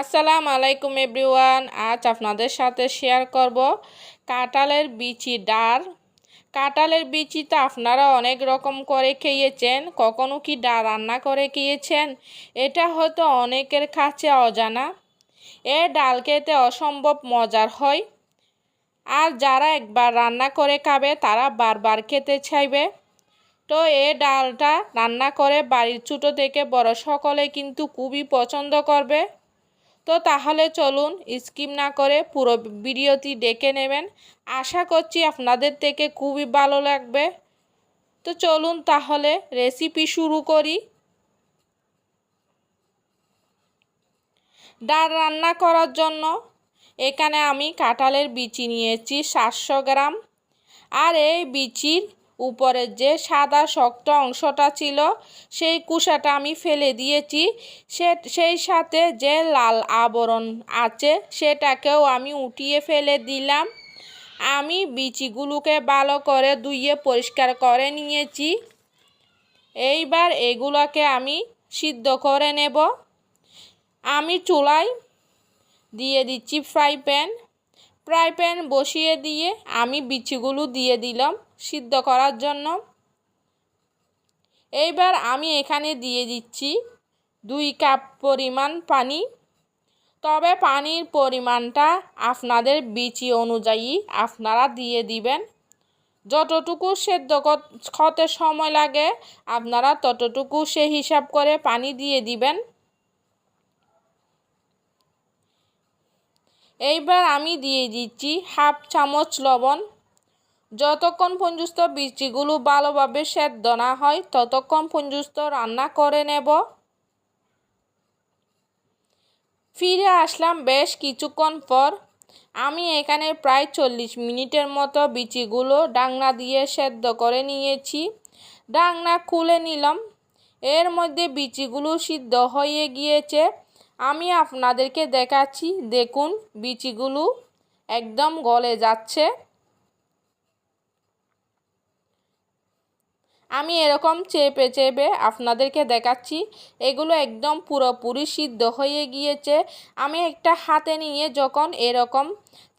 আসসালামু আলাইকুম এভরিওয়ান, আজ আপনাদের সাথে শেয়ার করব কাঁঠালের বিচি ডার কাঁঠালের বিচি তো আপনারা অনেক রকম করে খেয়েছেন, কখনো কি ডাল রান্না করে খেয়েছেন? এটা হয়তো অনেকের কাছে অজানা। এ ডাল খেতে অসম্ভব মজার হয়। আর যারা একবার রান্না করে খাবে, তারা বারবার খেতে চাইবে। তো এ ডালটা রান্না করে বাড়ির ছোটো থেকে বড় সকলে কিন্তু খুবই পছন্দ করবে। তো তাহলে চলুন স্কিম না করে পুরো ভিডিওটি ডেকে নেবেন। আশা করছি আপনাদের থেকে খুবই ভালো লাগবে। তো চলুন তাহলে রেসিপি শুরু করি। ডাল রান্না করার জন্য এখানে আমি কাঁঠালের বিচি নিয়েছি সাতশো গ্রাম। আর এই বিচির উপরের যে সাদা শক্ত অংশটা ছিল, সেই কুসাটা আমি ফেলে দিয়েছি। সে, সেই সাথে যে লাল আবরণ আছে, সেটাকেও আমি উঠিয়ে ফেলে দিলাম। আমি বিচিগুলোকে ভালো করে ধুইয়ে পরিষ্কার করে নিয়েছি। এইবার এগুলোকে আমি সিদ্ধ করে নেব। আমি চুলায় দিয়ে দিচ্ছি ফ্রাই প্যান। ফ্রাই প্যান বসিয়ে দিয়ে আমি বিচিগুলো দিয়ে দিলাম। সিদ্ধ করার জন্য। এইবার আমি এখানে দিয়ে দিচ্ছি দুই কাপ পরিমাণ পানি। তবে পানির পরিমাণটা আপনাদের বিচি অনুযায়ী আপনারা দিয়ে দিবেন। যতটুকু সেদ্ধ হতে সময় লাগে, আপনারা ততটুকু সে হিসাব করে পানি দিয়ে দিবেন। এইবার আমি দিয়ে দিচ্ছি হাফ চামচ লবণ। যতক্ষণ পর্যন্ত বীজগুলো ভালোভাবে সেদ্ধ না হয়, ততক্ষণ পর্যন্ত রান্না করে নেব। ফিরে আসলাম বেশ কিছুক্ষণ পর। আমি এখানে প্রায় চল্লিশ মিনিটের মতো বিচিগুলো ডাংনা দিয়ে সেদ্ধ করে নিয়েছি। ডাংনা খুলে নিলাম। এর মধ্যে বিচিগুলো সিদ্ধ হয়ে গিয়েছে। আমি আপনাদেরকে দেখাচ্ছি, দেখুন বিচিগুলো একদম গলে যাচ্ছে। আমি এরকম চেপে চেপে আপনাদেরকে দেখাচ্ছি, এগুলো একদম পুরোপুরি সিদ্ধ হয়ে গিয়েছে। আমি একটা হাতে নিয়ে যখন এরকম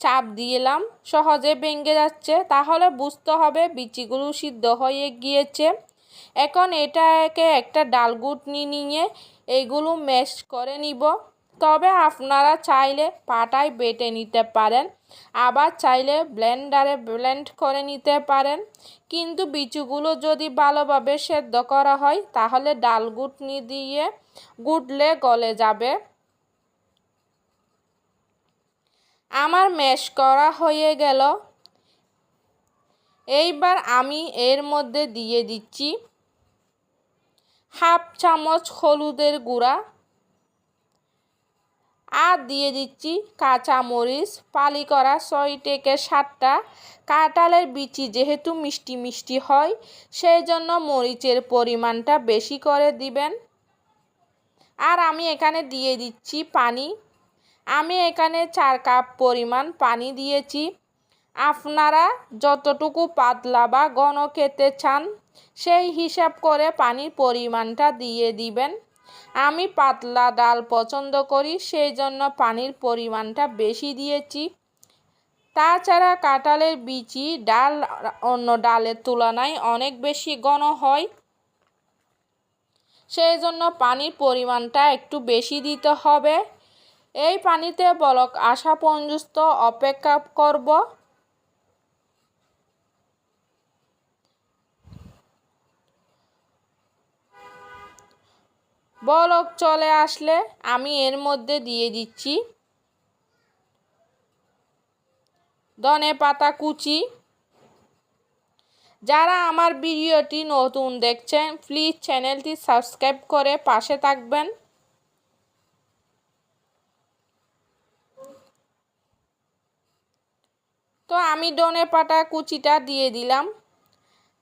চাপ দিলাম, সহজে ভেঙে যাচ্ছে, তাহলে বুঝতে হবে বিচিগুলো সিদ্ধ হয়ে গিয়েছে। এখন এটাকে একটা ডালগুটনি নিয়ে এগুলো ম্যাশ করে নিব। তবে আপনারা চাইলে পাটায় বেটে নিতে পারেন, আবার চাইলে ব্লেন্ডারে ব্লেন্ড করে নিতে পারেন। কিন্তু বিচুগুলো যদি ভালোভাবে সেদ্ধ করা হয়, তাহলে ডাল গুটনি দিয়ে গুটলে গলে যাবে। আমার ম্যাশ করা হয়ে গেল। এইবার আমি এর মধ্যে দিয়ে দিচ্ছি হাফ চামচ হলুদের গুঁড়া। আর দিয়ে দিচ্ছি কাঁচা মরিচ পালি করা ছয় থেকে সাতটা। কাঁঠালের বিচি যেহেতু মিষ্টি মিষ্টি হয়, সেই জন্য মরিচের পরিমাণটা বেশি করে দিবেন। আর আমি এখানে দিয়ে দিচ্ছি পানি। আমি এখানে চার কাপ পরিমাণ পানি দিয়েছি। আপনারা যতটুকু পাতলা বা ঘন খেতে চান, সেই হিসাব করে পানির পরিমাণটা দিয়ে দিবেন। আমি পাতলা ডাল পছন্দ করি সেই জন্য পানির পরিমাণটা বেশি দিয়েছি। তাছাড়া কাঁঠালের বিচি ডাল অন্য ডালের তুলনায় অনেক বেশি ঘন হয়। সেই জন্য পানির পরিমাণটা একটু বেশি দিতে হবে। এই পানিতে বলক আসা পর্যন্ত অপেক্ষা করব। বলক চলে আসলে আমি এর মধ্যে দিয়ে দিচ্ছি ধনে পাতা কুচি। যারা আমার ভিডিওটি নতুন দেখছেন প্লিজ চ্যানেলটি সাবস্ক্রাইব করে পাশে থাকবেন। তো আমি ডনে পাতা কুচিটা দিয়ে দিলাম।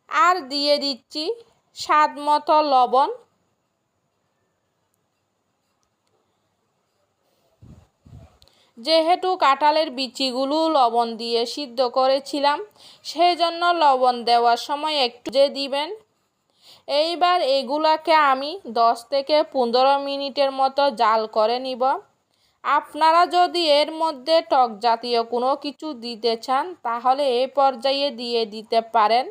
আর দিয়ে দিচ্ছি স্বাদ মতো লবণ। যেহেতু কাঁঠালের বিচিগুলো লবণ দিয়ে সিদ্ধ করেছিলাম সেই জন্য লবণ দেওয়ার সময় একটু যে দিবেন। এইবার এগুলাকে আমি দশ থেকে পনেরো মিনিটের মতো জাল করে নিব। আপনারা যদি এর মধ্যে টক জাতীয় কোনো কিছু দিতে চান, তাহলে এ পর্যায়ে দিয়ে দিতে পারেন।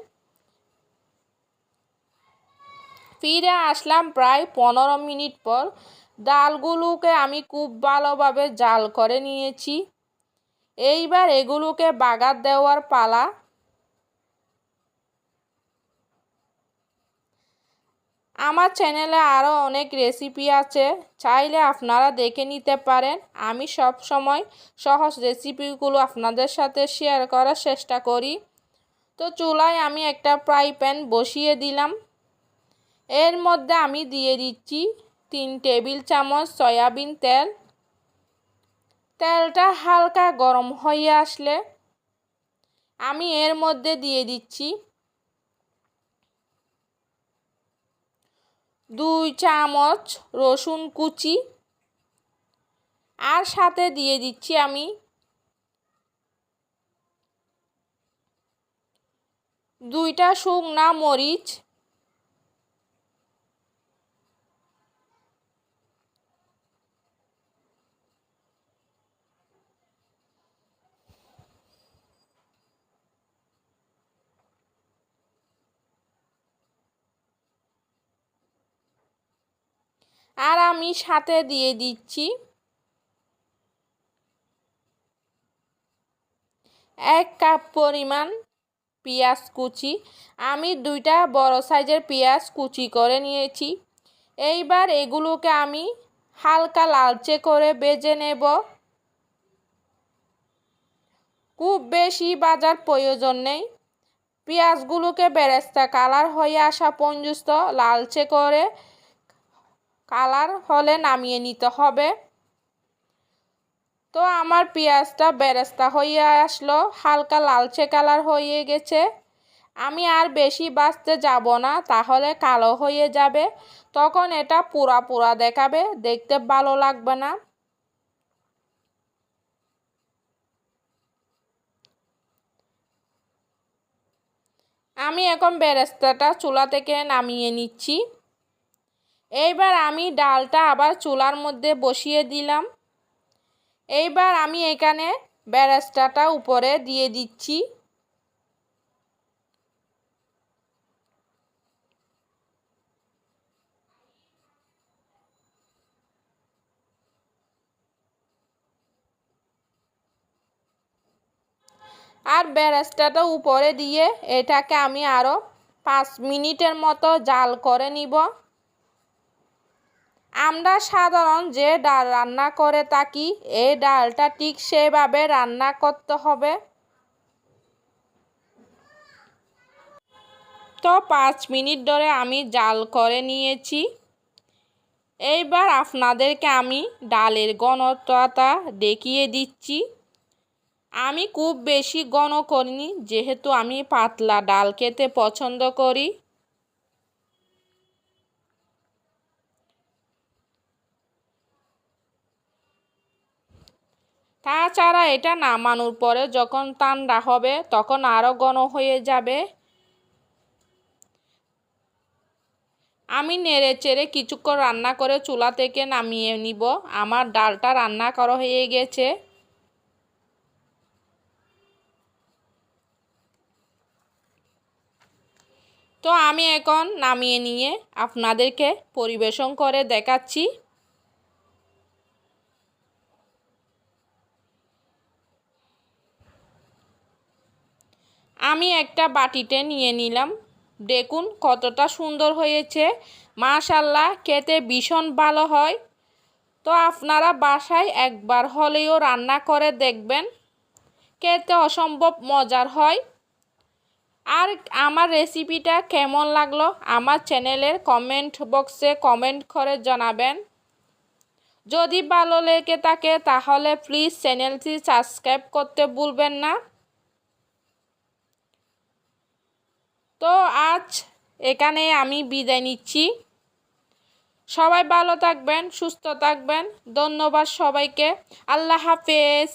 ফিরে আসলাম প্রায় পনেরো মিনিট পর। ডালগুলোকে আমি খুব ভালোভাবে জাল করে নিয়েছি। এইবার এগুলোকে বাগার দেওয়ার পালা। আমার চ্যানেলে আরও অনেক রেসিপি আছে, চাইলে আপনারা দেখে নিতে পারেন। আমি সব সময় সহজ রেসিপিগুলো আপনাদের সাথে শেয়ার করার চেষ্টা করি। তো চুলায় আমি একটা ফ্রাই প্যান বসিয়ে দিলাম। এর মধ্যে আমি দিয়ে দিচ্ছি তিন টেবিল চামচ সয়াবিন তেল। তেলটা হালকা গরম হয়ে আসলে আমি এর মধ্যে দিয়ে দিচ্ছি দুই চামচ রসুন কুচি আর সাথে দিয়ে দিচ্ছি আমি দুইটা শুকনা মরিচ আর আমি সাথে দিয়ে দিচ্ছি। এক কাপ পরিমাণ পেঁয়াজ কুচি। আমি দুইটা বড় সাইজের পেঁয়াজ কুচি করে নিয়েছি। এইবার এগুলোকে আমি হালকা লালচে করে বেজে নেব। খুব বেশি বাজার প্রয়োজন নেই। পেঁয়াজগুলোকে বেরেস্তা কালার হয়ে আসা পর্যন্ত লালচে করে কালার হলে নামিয়ে নিতে হবে। তো আমার পেঁয়াজটা বেরেস্তা হয়ে আসলো, হালকা লালচে কালার হয়ে গেছে। আমি আর বেশি বাঁচতে যাব না, তাহলে কালো হয়ে যাবে। তখন এটা পুরা পুরা দেখাবে, দেখতে ভালো লাগবে না। আমি এখন বেরেস্তাটা চুলা থেকে নামিয়ে নিচ্ছি। এইবার আমি ডালটা আবার চুলার মধ্যে বসিয়ে দিলাম। এইবার আমি এখানে বেরেস্তাটা উপরে দিয়ে দিচ্ছি। আর বেরেস্তাটা উপরে দিয়ে এটাকে আমি আরও পাঁচ মিনিটের মতো জাল করে নিব। আমরা সাধারণ যে ডাল রান্না করে থাকি, এই ডালটা ঠিক সেভাবে রান্না করতে হবে। তো পাঁচ মিনিট ধরে আমি জাল করে নিয়েছি। এইবার আপনাদেরকে আমি ডালের ঘনত্বটা দেখিয়ে দিচ্ছি। আমি খুব বেশি ঘন করিনি, যেহেতু আমি পাতলা ডাল খেতে পছন্দ করি। তাছাড়া এটা নামানোর পরে যখন ঠান্ডা হবে, তখন আরও ঘন হয়ে যাবে। আমি নেড়ে চেড়ে কিছুক্ষণ রান্না করে চুলা থেকে নামিয়ে নিব। আমার ডালটা রান্না করা হয়ে গেছে। তো আমি এখন নামিয়ে নিয়ে আপনাদেরকে পরিবেশন করে দেখাচ্ছি। আমি একটা বাটিতে নিয়ে নিলাম। দেখুন কতটা সুন্দর হয়েছে। মাশাল্লাহ খেতে ভীষণ ভালো হয়। তো আপনারা বাসায় একবার হলেও রান্না করে দেখবেন। খেতে অসম্ভব মজার হয়। আর আমার রেসিপিটা কেমন লাগল আমার চ্যানেলের কমেন্ট বক্সে কমেন্ট করে জানাবেন। যদি ভালো লেগে থাকে তাহলে প্লিজ চ্যানেলটি সাবস্ক্রাইব করতে ভুলবেন না। তো আজ এখানে আমি বিদায় নিচ্ছি। সবাই ভালো থাকবেন, সুস্থ থাকবেন। ধন্যবাদ সবাইকে। আল্লাহ হাফেজ।